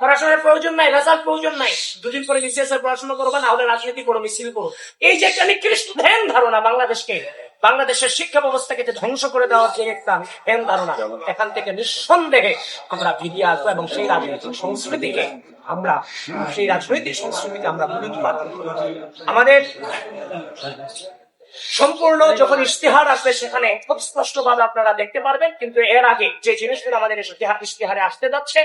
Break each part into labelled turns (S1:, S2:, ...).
S1: পড়াশোনার প্রয়োজন নাই রেজাল্ট প্রয়োজন নাই। দুদিন পরে বিসিএস পড়াশোনা করব না হলে রাজনীতি করো, মিছিল করো। এই যে একটা নিকৃষ্ট ধ্যান ধারণা বাংলাদেশকে, বাংলাদেশের শিক্ষা ব্যবস্থাকে যে ধ্বংস করে দেওয়ার যে একটা ধ্যান ধারণা, এখান থেকে নিঃসন্দেহে আমরা ফিরিয়ে আসব এবং সেই রাজনৈতিক সংস্কৃতিকে আমরা, সেই রাজনৈতিক সংস্কৃতিকে আমরা আমাদের সম্পূর্ণ যখন ইশতেহার আসবে সেখানে খুব স্পষ্ট ভাবে আপনারা দেখতে পারবেন, কিন্তু এর আগে যে জিনিসগুলো আমাদের ইশতেহারে আসতে যাচ্ছে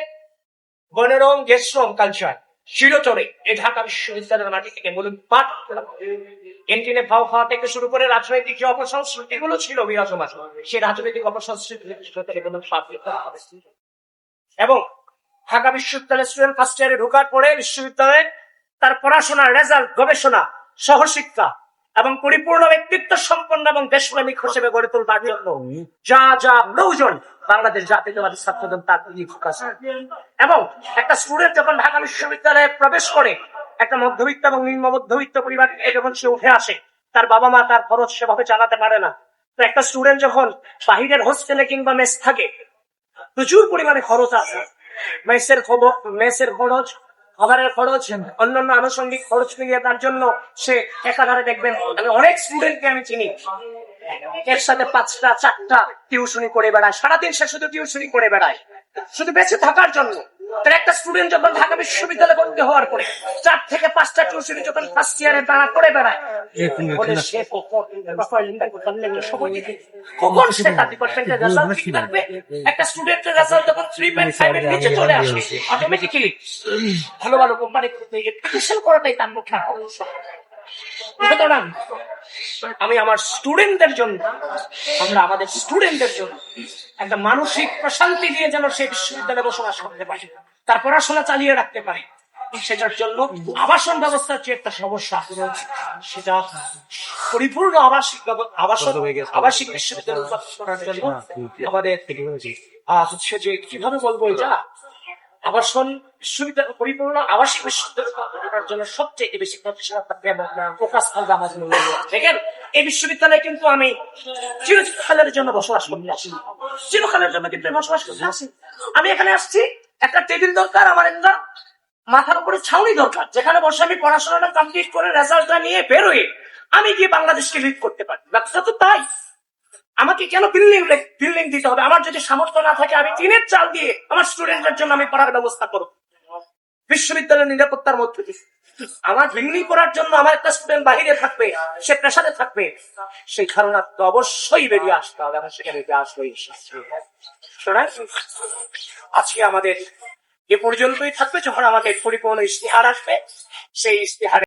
S1: বনরং গেশ্রম কালচার শিলচরে এই ঢাকা বিশ্ববিদ্যালয়ের মাটি থেকে বলুন পাঠ ক্যান্টিনে ভাও খাওয়া থেকে শুরু করে রাজনৈতিক যে অপসংস্কৃতি গুলো ছিল বিরাজমান, সেই রাজনৈতিক অপসংস্কৃতি। এবং ঢাকা বিশ্ববিদ্যালয়ের স্টুডেন্ট ফার্স্ট ইয়ারে ঢোকার পরে বিশ্ববিদ্যালয়ে তার পড়াশোনার রেজাল্ট গবেষণা, সহশিক্ষা এবং পরিপূর্ণ ব্যক্তিত্ব সম্পন্ন এবং দেশপ্রেমিক হিসেবে গড়ে তোলবার জন্য যা যা প্রয়োজন বাংলাদেশ জাতীয়তাবাদী ছাত্রদল তার দিকে ফোকাস। এবং একটা স্টুডেন্ট যখন ঢাকা বিশ্ববিদ্যালয়ে প্রবেশ করে, একটা মধ্যবিত্ত এবং নিম্ন মধ্যবিত্ত পরিবার থেকে যখন সে উঠে আসে, তার বাবা মা তার খরচ সেভাবে চালাতে পারে না। তো একটা স্টুডেন্ট যখন বাহিরের হোস্টেলে কিংবা মেস থাকে, প্রচুর পরিমাণে খরচ আছে। মেসের খবর, মেসের খরচ খাবারের খরচ, অন্যান্য আনুষঙ্গিক খরচ মিলিয়ে তার জন্য সে একাধারে দেখবেন, আমি অনেক স্টুডেন্টকে আমি চিনি। এর সাথে পাঁচটা, চারটা টিউশনি করে বেড়ায়, সারাদিন সে শুধু টিউশনি করে বেড়ায়। শুধু বেঁচে থাকার জন্য। তার একটা স্টুডেন্ট যখন ঢাকা বিশ্ববিদ্যালয়ে ভর্তি হওয়ার পরে চার থেকে পাঁচটা টিউশনি যখন ফার্স্ট ইয়ারে তারা করে বেড়ায় বলে সে কখন কখন সে তার ডিপার্টমেন্টের রেজাল্ট ঠিক থাকবে? একটা স্টুডেন্টের রেজাল্ট যখন থ্রি পয়েন্ট ফাইভ এর নিচে চলে আসে অটোমেটিক্যালি ভালো ভালো কোম্পানি অ্যাপ্লিকেশন করাটাই তার মুখে সুতরাং আমি আমার স্টুডেন্টদের জন্য আমরা আমাদের স্টুডেন্টদের জন্য একটা মানসিক প্রশান্তি দিয়ে যেন সেই বিশ্ববিদ্যালয়ে বসবাস করতে পারে তার পড়াশোনা চালিয়ে রাখতে পারে। সেটার জন্য আবাসন ব্যবস্থার যে একটা সমস্যা সেটা পরিপূর্ণ আবাসিক আবাসন আবাসিক বিশ্ববিদ্যালয় করার জন্য আমাদের হচ্ছে যে কীভাবে বলব এটা? আবাসন বিশ্ববিদ্যালয় পরিপূর্ণ, আবাসিক বিশ্ববিদ্যালয় জন্য সবচেয়ে বেশি থাকবে আমাদের মূল্য। দেখেন, এই বিশ্ববিদ্যালয়ে কিন্তু আমি চিরকালের জন্য বসবাস করতে আসি চিরকালের জন্য কিন্তু বসবাস করতে আসি আমি এখানে আসছি, একটা টেবিল দরকার, আমার একটা মাথার উপরে ছাউনি দরকার। যেখানে বসে আমি পড়াশোনাটা কমপ্লিট করে রেজাল্টটা নিয়ে বেরোই আমি গিয়ে বাংলাদেশকে লিড করতে পারি। ব্যবসা তো তাই। আমাকে কেন বিল্ডিং বিল্ডিং দিতে হবে? আমার যদি সামর্থ্য না থাকে, আমি টিনের চাল দিয়ে আমার স্টুডেন্টদের জন্য আমি পড়ার ব্যবস্থা করব। বিশ্ববিদ্যালয়ের নিরাপত্তার মধ্যে আমার বিল্ডিং করার জন্য আমার একটা স্টুডেন্ট বাহিরে থাকবে, সে প্রেশারে থাকবে। সেই ধারণা তো অবশ্যই বেরিয়ে আসতে হবে, আমার সেখানে বেরিয়ে আসবেই। শোনায় আজকে আমাদের এ পর্যন্তই থাকবে, যখন আমাদের পরিপূর্ণ ইশতেহার আসবে, সেই ইশতেহারে